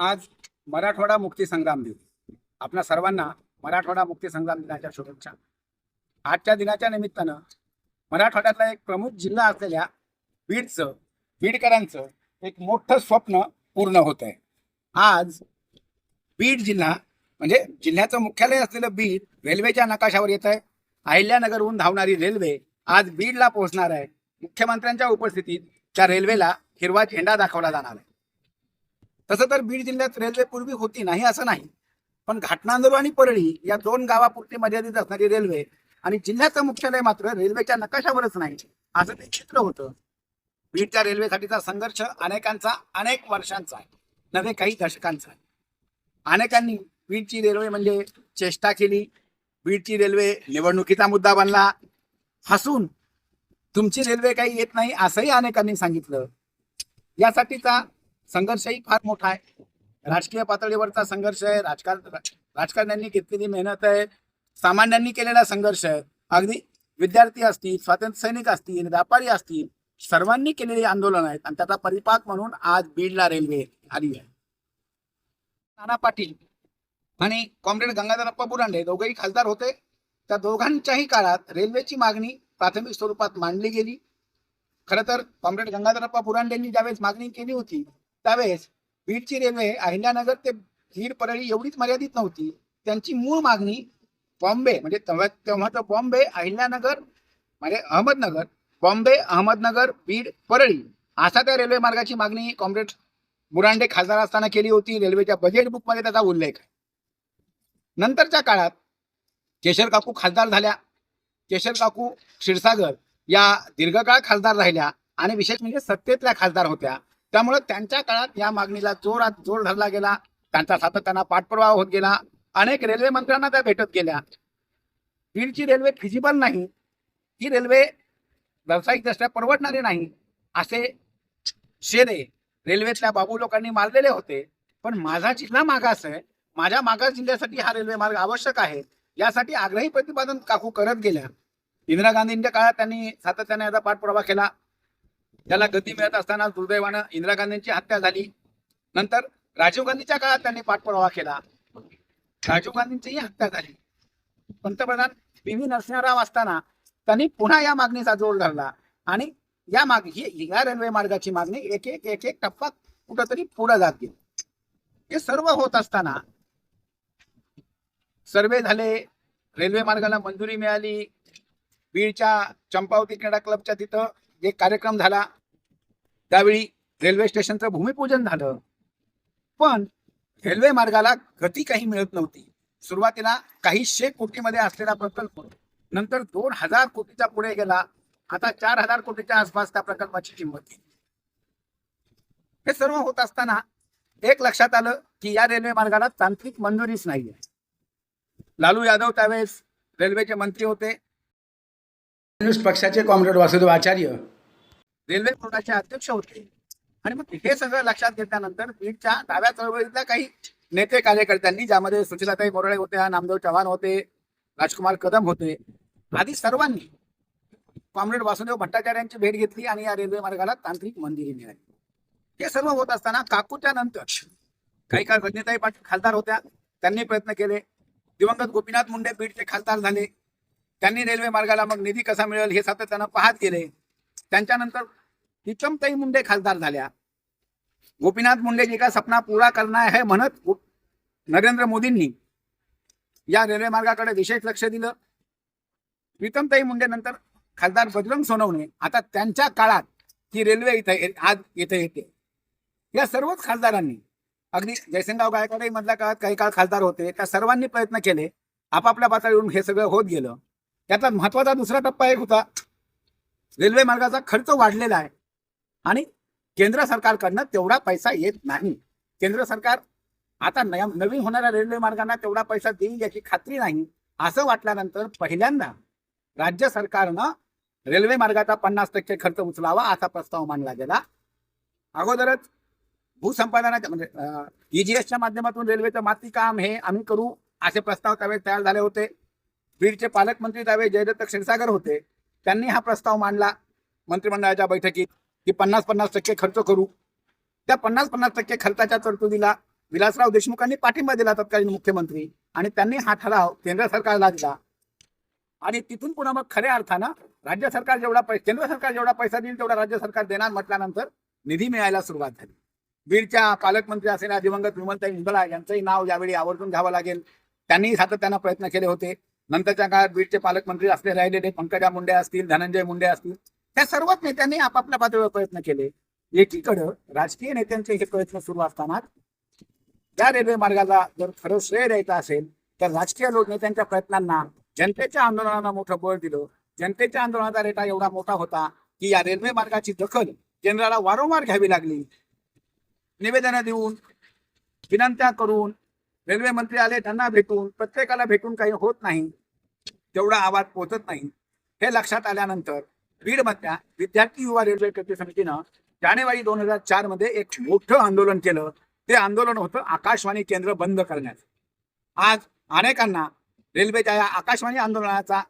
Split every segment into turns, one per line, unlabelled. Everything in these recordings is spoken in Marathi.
आज मराठवाडा मुक्ती संग्राम दिन. आपल्या सर्वांना मराठवाडा मुक्ती संग्राम दिनाच्या शुभेच्छा. आजच्या दिनाच्या निमित्तानं मराठवाड्यातला एक प्रमुख जिल्हा असलेल्या बीडचं बीडकरांचं एक मोठं स्वप्न पूर्ण होत आहे. आज बीड जिल्हा म्हणजे जिल्ह्याचं मुख्यालय असलेलं बीड रेल्वेच्या नकाशावर येत आहे. अहिल्यानगरहून धावणारी रेल्वे आज बीडला पोहोचणार आहे. मुख्यमंत्र्यांच्या उपस्थितीत त्या रेल्वेला हिरवा झेंडा दाखवला जाणार आहे. तसं तर बीड जिल्ह्यात रेल्वे पूर्वी होती नाही असं नाही. पण घाटनांदूर आणि परळी या दोन गावापुरती मर्यादित असणारी रेल्वे आणि जिल्ह्याचं मुख्यालय मात्र रेल्वेच्या नकाशावरच नाही असं ते चित्र होतं. बीडच्या रेल्वेसाठीचा संघर्ष अनेकांचा अनेक वर्षांचा आहे. नव्हे काही दशकांचा आहे. अनेकांनी बीडची रेल्वे म्हणजे चेष्टा केली. बीडची रेल्वे निवडणुकीचा मुद्दा बनला. हसून तुमची रेल्वे काही येत नाही असंही अनेकांनी सांगितलं. यासाठीचा संघर्षही फार मोठा आहे. राजकीय पातळीवरचा संघर्ष आहे. राजकारण राजकारण्यांनी घेतलेली मेहनत आहे. सामान्यांनी केलेला संघर्ष आहे. अगदी विद्यार्थी असतील स्वातंत्र्य सैनिक असतील व्यापारी असतील सर्वांनी केलेली आंदोलन आहेत आणि त्याचा परिपाक म्हणून आज बीडला रेल्वे आली आहे. नाना पाटील आणि कॉम्रेड गंगाधरप्पा बुरांडे दोघेही खासदार होते. त्या दोघांच्याही काळात रेल्वेची मागणी प्राथमिक स्वरूपात मांडली गेली. खरं तर कॉम्रेड गंगाधरप्पा बुरांडेंनी ज्यावेळेस मागणी केली होती त्यावेळेस बीडची रेल्वे अहिल्यानगर ते भीड परळी एवढीच मर्यादित नव्हती. त्यांची मूळ मागणी बॉम्बे म्हणजे तेव्हा तर बॉम्बे अहिल्यानगर म्हणजे अहमदनगर बॉम्बे अहमदनगर बीड परळी असा त्या रेल्वे मार्गाची मागणी कॉम्रेड बुरांडे खासदार असताना केली होती. रेल्वेच्या बजेट बुकमध्ये त्याचा उल्लेख आहे. नंतरच्या काळात केशर काकू खासदार झाल्या. केशर काकू क्षीरसागर या दीर्घकाळ खासदार राहिल्या आणि विशेष म्हणजे सत्तेतल्या खासदार होत्या. त्यामुळे त्यांच्या काळात या मागणीला जोरात जोर धरला गेला. त्यांचा सातत्यानं पाठपुरावा होत गेला. अनेक रेल्वे मंत्र्यांना त्या भेटत गेल्या. बीडची रेल्वे फिजिबल नाही. ही रेल्वे व्यावसायिकदृष्ट्या परवडणारी नाही असे शेरे रेल्वेतल्या बाबू लोकांनी मारलेले होते. पण माझा जिल्हा मागास आहे. माझ्या मागास जिल्ह्यासाठी हा रेल्वे मार्ग आवश्यक आहे. यासाठी आग्रही प्रतिपादन काकू करत गेल्या. इंदिरा गांधींच्या काळात त्यांनी सातत्याने याचा पाठपुरावा केला. त्याला गती मिळत असताना दुर्दैवानं इंदिरा गांधींची हत्या झाली. नंतर राजीव गांधीच्या काळात त्यांनी पाठपुरावा केला. राजीव गांधींचीही हत्या झाली. पंतप्रधान पी व्ही नरसिंहराव असताना त्यांनी पुन्हा या मागणीचा जोर धरला आणि या माग ही या रेल्वे मार्गाची मागणी एक एक एक एक टप्पा कुठंतरी पुढे जात गेली. हे सर्व होत असताना सर्वे झाले रेल्वे मार्गाला मंजुरी मिळाली बीडच्या चंपावती क्रीडा क्लबच्या तिथं एक कार्यक्रम झाला. त्यावेळी रेल्वे स्टेशनचं भूमिपूजन झालं. पण रेल्वे मार्गाला गती काही मिळत नव्हती. सुरुवातीला काही शे कोटीमध्ये असलेला प्रकल्प नंतर दोन हजार कोटीचा पुढे गेला. आता चार हजार कोटीच्या आसपास त्या प्रकल्पाची किंमत हे सर्व होत असताना एक लक्षात आलं की या रेल्वे मार्गाला तांत्रिक मंजुरीच नाहीये. लालू यादव त्यावेळेस रेल्वेचे मंत्री होते. कम्युनिस्ट पक्षाचे कॉम्रेड वासुदेव आचार्य रेल्वे बोर्डाचे अध्यक्ष होते. आणि मग हे सगळं लक्षात घेतल्यानंतर बीडच्या डाव्या चळवळीतल्या काही नेते कार्यकर्त्यांनी ज्यामध्ये सुशीलाताई मोरळे होत्या नामदेव चव्हाण होते राजकुमार कदम होते आदी सर्वांनी कॉम्रेड वासुदेव भट्टाचार्यांची भेट घेतली आणि या रेल्वे मार्गाला तांत्रिक मंजुरी मिळाली. हे सर्व होत असताना काकूच्या नंतर काही काळ रजनीताई पाटील खासदार होत्या. त्यांनी प्रयत्न केले. दिवंगत गोपीनाथ मुंडे बीडचे खासदार झाले. त्यांनी रेल्वे मार्गाला मग निधी कसा मिळेल हे सातत्यानं पाहत गेले. त्यांच्यानंतर हिचमताई मुंडे खासदार झाल्या. गोपीनाथ मुंडे जी का सपना पूरा करना है म्हणत नरेंद्र मोदींनी या रेल्वे मार्गाकडे विशेष लक्ष दिलं. प्रीतमताई मुंडे नंतर खासदार बजरंग सोनवणे. आता त्यांच्या काळात ही रेल्वे इथे आज इथे येते. या सर्वच खासदारांनी अगदी जयसिंगराव गायकवाडही मधल्या काळात काही काळ खासदार होते त्या सर्वांनी प्रयत्न केले. आपापल्या पातळीवरून हे सगळं होत गेलं. त्यातला महत्त्वाचा दुसरा टप्पा एक होता. रेल्वे मार्गाचा खर्च वाढलेला आहे. आणि केंद्र सरकारकडनं तेवढा पैसा येत नाही. केंद्र सरकार आता नया- नवीन होणाऱ्या रेल्वे मार्गांना तेवढा पैसा देईल याची खात्री नाही. असं वाटल्यानंतर पहिल्यांदा राज्य सरकारनं रेल्वे मार्गाचा पन्नास टक्के खर्च उचलावा असा प्रस्ताव मांडला गेला. अगोदरच भूसंपादनाच्या म्हणजे ईजीएसच्या माध्यमातून रेल्वेचं माती काम हे आम्ही करू असे प्रस्ताव त्यावेळेस तयार झाले होते. बीडचे पालकमंत्री त्यावेळेस जयदत्त क्षीरसागर होते. त्यांनी हा प्रस्ताव मांडला मंत्रिमंडळाच्या बैठकीत. की पन्नास पन्नास टक्के खर्च करू. त्या पन्नास पन्नास टक्के खर्चाच्या तरतुदीला विलासराव देशमुखांनी पाठिंबा दिला तत्कालीन मुख्यमंत्री आणि त्यांनी हा ठराव केंद्र सरकारला दिला. आणि तिथून पुन्हा मग खऱ्या अर्थानं राज्य सरकार जेवढा पैसा केंद्र सरकार जेवढा पैसा देईल तेवढा राज्य सरकार देणार म्हटल्यानंतर निधी मिळायला सुरुवात झाली. बीडच्या पालकमंत्री असलेल्या दिवंगत विमलताई इंगळा यांचंही नाव यावेळी आवर्जून घ्यावं लागेल. त्यांनी सातत्यानं प्रयत्न केले होते. नंतरच्या काळात बीडचे पालकमंत्री असले राहिलेले पंकजा मुंडे असतील धनंजय मुंडे असतील त्या सर्वच नेत्यांनी आपापल्या पातळीवर प्रयत्न केले. एकीकडं राजकीय नेत्यांचे हे प्रयत्न सुरू असताना त्या रेल्वे मार्गाला जर खरं श्रेय द्यायचं असेल तर राजकीय लोक नेत्यांच्या प्रयत्नांना जनतेच्या आंदोलनाला मोठं बळ दिलं. जनतेच्या आंदोलनाचा रेटा एवढा मोठा होता की या रेल्वे मार्गाची दखल केंद्राला वारंवार घ्यावी लागली. निवेदनं देऊन विनंत्या करून रेल्वे मंत्री आले त्यांना भेटून प्रत्येकाला भेटून काही होत नाही तेवढा आवाज पोहोचत नाही. हे लक्षात आल्यानंतर बीडमधल्या विद्यार्थी युवा रेल्वे कृती समितीनं जानेवारी दोन हजार चारमध्ये एक मोठं आंदोलन केलं. ते आंदोलन होतं आकाशवाणी केंद्र बंद करण्याचं. आज अनेकांना रेल्वेच्या या आकाशवाणी आंदोलनाचा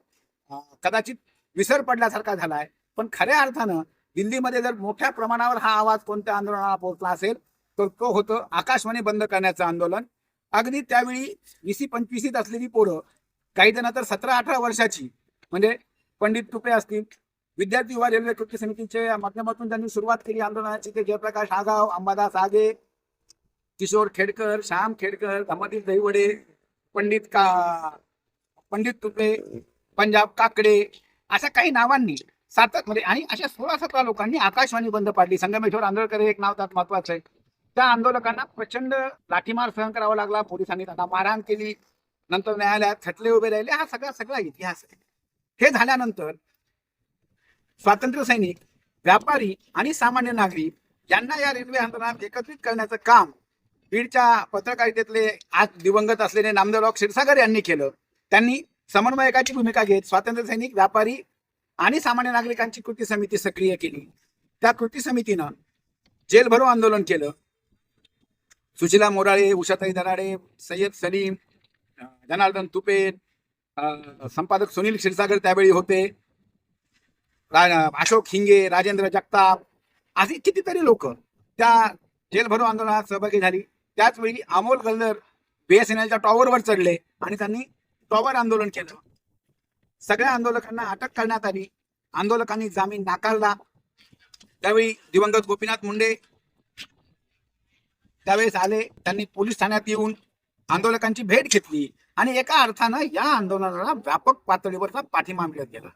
कदाचित विसर पडल्यासारखा झालाय. पण खऱ्या अर्थानं दिल्लीमध्ये जर मोठ्या प्रमाणावर हा आवाज कोणत्या आंदोलनाला पोहोचला असेल तर तो होतं आकाशवाणी बंद करण्याचं आंदोलन. अगदी त्यावेळी वीसी पंचवीसीत असलेली पोरं काही जण तर सतरा अठरा वर्षाची म्हणजे पंडित तुपे असतील विद्यार्थी युवा रेल्वे कृती समितीच्या माध्यमातून त्यांनी सुरुवात केली. आंदोलनाची ते जयप्रकाश आगाव अंबादास आगे किशोर खेडकर श्याम खेडकर धमातील दहिवडे पंडित का पंडित तुपे पंजाब काकडे अशा काही नावांनी सातत म्हणजे आणि अशा सोळा सतरा लोकांनी आकाशवाणी बंद पाडली. संगमेश्वर आंदोलकर हे एक नाव त्यात महत्वाचं आहे. त्या आंदोलकांना प्रचंड लाठीमार सहन करावा लागला. पोलिसांनी त्यांना मारहाण केली. नंतर न्यायालयात खटले उभे राहिले. हा सगळा सगळा इतिहास आहे. हे झाल्यानंतर स्वातंत्र्य सैनिक व्यापारी आणि सामान्य नागरिक यांना या रेल्वे आंदोलनात एकत्रित करण्याचं काम बीडच्या पत्रकारितेतले आज दिवंगत असलेले नामदेवराव क्षीरसागर यांनी केलं. त्यांनी समन्वयकाची भूमिका घेत स्वातंत्र्य सैनिक व्यापारी आणि सामान्य नागरिकांची कृती समिती सक्रिय केली. त्या कृती समितीनं जेल भरो आंदोलन केलं. सुशिला मोराळे उषाताई दराडे सय्यद सलीम जनार्दन तुपे संपादक सुनील क्षीरसागर त्यावेळी होते. अशोक हिंगे राजेंद्र जगताप अशी कितीतरी लोक त्या जेलभरो आंदोलनात सहभागी झाली. त्याचवेळी अमोल गल्लर बीएसएनएलच्या टॉवरवर चढले आणि त्यांनी टॉवर आंदोलन केलं. सगळ्या आंदोलकांना अटक करण्यात आली. आंदोलकांनी जामीन नाकारला. त्यावेळी दिवंगत गोपीनाथ मुंडे त्यावेळेस आले. त्यांनी पोलीस ठाण्यात येऊन आंदोलकांची भेट घेतली आणि एका अर्थानं या आंदोलनाला व्यापक पातळीवरचा पाठिंबा मिळत गेला.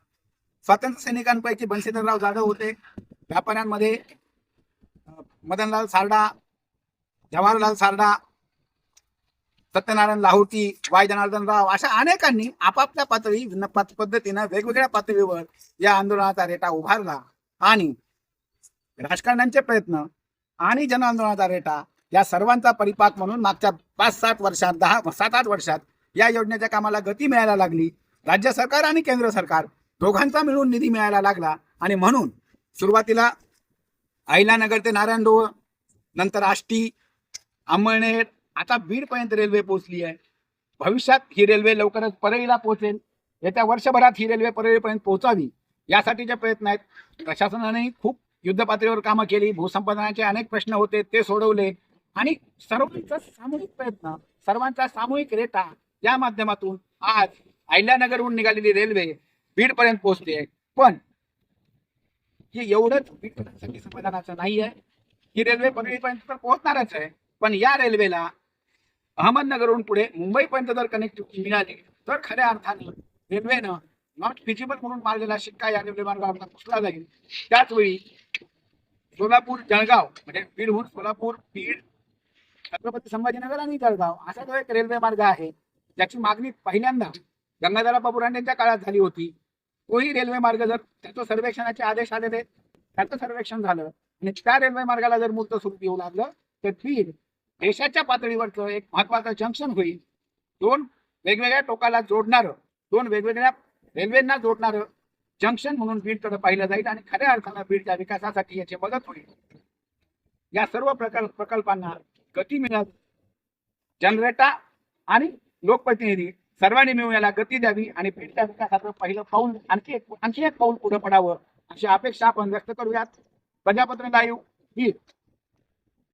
स्वातंत्र्य सैनिकांपैकी बंशीधरराव जाधव होते. व्यापाऱ्यांमध्ये मदनलाल सारडा जवाहरलाल सारडा सत्यनारायण लाहोटी वाय जनार्दनराव अशा अनेकांनी आपापल्या पातळी पद्धतीनं वेगवेगळ्या पातळीवर या आंदोलनाचा रेटा उभारला. आणि राजकारण्यांचे प्रयत्न आणि जन आंदोलनाचा रेटा या सर्वांचा परिपाक म्हणून मागच्या पाच सात वर्षात दहा सात आठ वर्षात या योजनेच्या कामाला गती मिळायला लागली. राज्य सरकार आणि केंद्र सरकार दोघांचा मिळून निधी मिळायला लागला आणि म्हणून सुरुवातीला अहिलानगर ते नारायणडोह नंतर आष्टी अंमळनेर आता बीडपर्यंत रेल्वे पोहोचली आहे. भविष्यात ही रेल्वे लवकरच परळीला पोहोचेल. येत्या वर्षभरात ही रेल्वे परळीपर्यंत पोहोचावी यासाठीचे प्रयत्न आहेत प्रशासनाने खूप युद्धपातळीवर कामं केली भूसंपादनाचे अनेक प्रश्न होते ते सोडवले. आणि सर्वांचा सामूहिक प्रयत्न सर्वांचा सामूहिक रेटा या माध्यमातून आज अहिल्यानगरहून निघालेली रेल्वे बीडपर्यंत पोहोचते पण हे एवढंच बीडपर्यंतसाठी समाधानाचं नाही आहे. ही रेल्वे पगडीपर्यंत तर पोहोचणारच आहे. पण या रेल्वेला अहमदनगरहून पुढे मुंबईपर्यंत जर कनेक्टिव्हिटी मिळाली तर खऱ्या अर्थाने रेल्वेनं नॉट फिजिबल म्हणून मारलेला शिक्का या रेल्वे मार्गावर पुसला जाईल. त्याच वेळी सोलापूर जळगाव म्हणजे बीडहून सोलापूर बीड छत्रपती संभाजीनगर आणि जळगाव असा जो एक रेल्वे मार्ग आहे ज्याची मागणी पहिल्यांदा गंगाधरा बाबू यांच्या काळात झाली होती. तोही रेल्वे मार्ग जर त्याचं सर्वेक्षणाचे आदेश आलेले त्याचं सर्वेक्षण झालं आणि त्या रेल्वे मार्गाला जर मूर्त स्वरूप येऊ लागलं तर ती देशाच्या पातळीवरचं एक महत्वाचं जंक्शन होईल. दोन वेगवेगळ्या टोकाला जोडणारं दोन वेगवेगळ्या रेल्वेंना जोडणारं जंक्शन म्हणून बीडकडे पाहिलं जाईल आणि खऱ्या अर्थानं बीडच्या विकासासाठी याची मदत होईल. या सर्व प्रकल्प प्रकल्पांना गती मिळत जनरेटा आणि लोकप्रतिनिधी सर्वांनी मिळून याला गती द्यावी आणि बीडच्या विकासाचं पहिलं पाऊल आणखी एक आणखी एक पाऊल पुढे पडावं अशी अपेक्षा आपण व्यक्त करूयात. प्रजापत्र लाईव्ह बीड